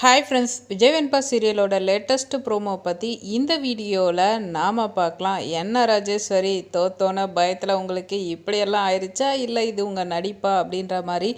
Hi friends Vijay Venba சீரியலோட latest promo பற்றி இந்த வீடியோவில் நாம் பார்க்கலாம். என்ன ராஜேஸ்வரி தோத்தோன பயத்தில் உங்களுக்கு இப்படியெல்லாம் ஆயிடுச்சா இல்லை இது உங்கள் நடிப்பா? அப்படின்ற மாதிரி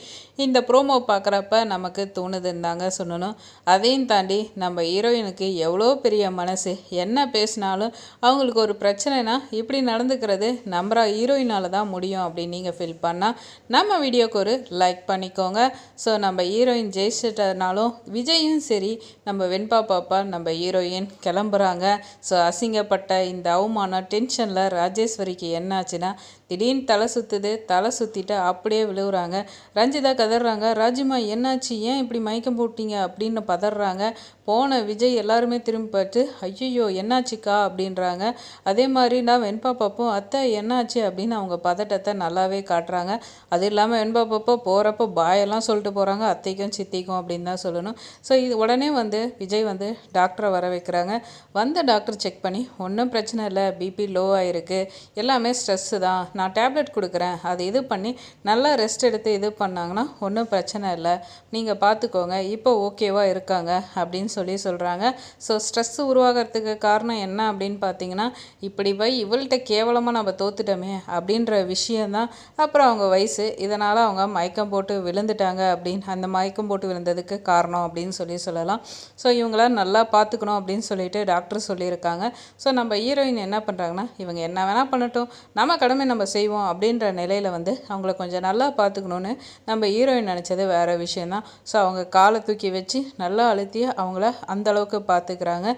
இந்த ப்ரோமோ பார்க்குறப்ப நமக்கு தோணுதுன்னு தாங்க சொல்லணும். அதையும் தாண்டி நம்ம ஹீரோயினுக்கு எவ்வளோ பெரிய மனசு என்ன பேசினாலும் அவங்களுக்கு ஒரு பிரச்சனைனா இப்படி நடந்துக்கிறது நம்ம ஹீரோயினால் தான் முடியும் அப்படின்னு நீங்கள் ஃபீல் பண்ணால் நம்ம வீடியோக்கு ஒரு லைக் பண்ணிக்கோங்க. ஸோ நம்ம ஹீரோயின் ஜெயிச்சிட்டனாலும் விஜய் அங்கேயும் சரி நம்ம வெண்பா பாப்பா நம்ம ஹீரோயின் கிளம்புறாங்க. ஸோ அசிங்கப்பட்ட இந்த அவமானம் டென்ஷனில் ராஜேஸ்வரிக்கு என்னாச்சுன்னா திடீர்னு தலை சுற்றுது தலை சுற்றிட்டு அப்படியே விழுவுறாங்க. ரஞ்சிதா கதறாங்க ராஜிமா என்னாச்சு? ஏன் இப்படி மயக்கம் போட்டீங்க? அப்படின்னு பதறாங்க. போன விஜய் எல்லாருமே திரும்பி பார்த்து ஐயோ என்னாச்சுக்கா? அப்படின்றாங்க. அதே மாதிரி நான் வெண்பா பாப்போம் அத்தை என்னாச்சு? அப்படின்னு அவங்க பதட்டத்தை நல்லாவே காட்டுறாங்க. அது இல்லாமல் வெண்பா பாப்பா போகிறப்போ பாயெல்லாம் சொல்லிட்டு போகிறாங்க அத்தைக்கும் சித்திக்கும் அப்படின்னு தான் சொல்லணும். ஸோ இது உடனே வந்து விஜய் வந்து டாக்டரை வர வைக்கிறாங்க. வந்த டாக்டர் செக் பண்ணி ஒன்றும் பிரச்சனை இல்லை பிபி லோ ஆகிருக்கு எல்லாமே ஸ்ட்ரெஸ்ஸு தான். நான் டேப்லெட் கொடுக்குறேன். அது இது பண்ணி நல்லா ரெஸ்ட் எடுத்து இது பண்ணாங்கன்னா ஒன்றும் பிரச்சனை இல்லை. நீங்கள் பார்த்துக்கோங்க இப்போ ஓகேவாக இருக்காங்க. அப்படின்னு சொல்லி சொல்கிறாங்க ஸோ ஸ்ட்ரெஸ் உருவாகிறதுக்கு காரணம் என்ன அப்படின்னு பார்த்தீங்கன்னா இப்படி போய் இவள்கிட்ட கேவலமாக நம்ம தோத்துட்டோமே அப்படின்ற விஷயந்தான் அப்புறம் அவங்க வயசு. இதனால் அவங்க மயக்கம் போட்டு விழுந்துட்டாங்க அப்படின்னு அந்த மயக்கம் போட்டு விழுந்ததுக்கு காரணம் அப்படின்னு சொல்லி சொல்லி சொல்லலாம். ஸோ இவங்களாம் நல்லா பார்த்துக்கணும் அப்படின்னு சொல்லிட்டு டாக்டர் சொல்லியிருக்காங்க. ஸோ நம்ம ஹீரோயின் என்ன பண்ணுறாங்கன்னா இவங்க என்ன வேணால் பண்ணட்டும். நம்ம கடமை நம்ம செய்வோம் அப்படின்ற நிலையில் வந்து அவங்கள கொஞ்சம் நல்லா பார்த்துக்கணுன்னு நம்ம ஹீரோயின் நினச்சது வேறு விஷயந்தான் ஸோ அவங்க காலை தூக்கி வச்சு நல்லா அழுத்தி அவங்கள அந்தளவுக்கு பார்த்துக்கிறாங்க.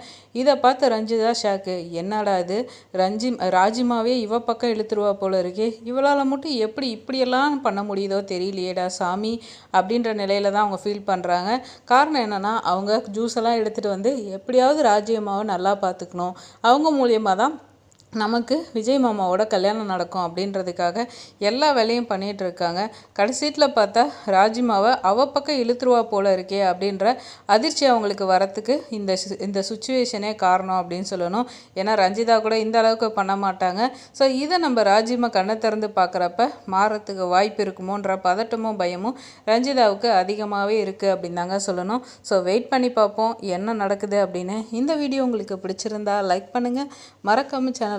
இதை பார்த்து ரஞ்சிதா ஷாக்கு என்னடா இது? ரஞ்சி ராஜிமாவே இவ பக்கம் இழுத்துருவா போல இருக்கே. இவளால் மட்டும் எப்படி இப்படியெல்லாம் பண்ண முடியுதோ தெரியலையேடா சாமி அப்படின்ற நிலையில தான் அவங்க ஃபீல் பண்ணுறாங்க காரணம் என்ன என்னென்னா அவங்க ஜூஸ் எல்லாம் எடுத்துகிட்டு வந்து எப்படியாவது ராஜ்யம்மாவை நல்லா பார்த்துக்கணும். அவங்க மூலியமாக தான் நமக்கு விஜய் மாமாவோட கல்யாணம் நடக்கும் அப்படின்றதுக்காக எல்லா வேலையும் பண்ணிகிட்டு இருக்காங்க. கடைசீட்டில் பார்த்தா ராஜிமாவை அவ பக்கம் இழுத்துருவா போல இருக்கே அப்படின்ற அதிர்ச்சி அவங்களுக்கு வரத்துக்கு இந்த இந்த சுச்சுவேஷனே காரணம் அப்படின்னு சொல்லணும். ஏன்னா ரஞ்சிதா கூட இந்த அளவுக்கு பண்ண மாட்டாங்க. ஸோ இதை நம்ம ராஜிமா கண்ணை திறந்து பார்க்குறப்ப மாறத்துக்கு வாய்ப்பு இருக்குமோன்ற பதட்டமும் பயமும் ரஞ்சிதாவுக்கு அதிகமாகவே இருக்குது அப்படின்னு தாங்க சொல்லணும். ஸோ வெயிட் பண்ணி பார்ப்போம் என்ன நடக்குது அப்படின்னு. இந்த வீடியோ உங்களுக்கு பிடிச்சிருந்தா லைக் பண்ணுங்கள் மறக்காமல் சேனல்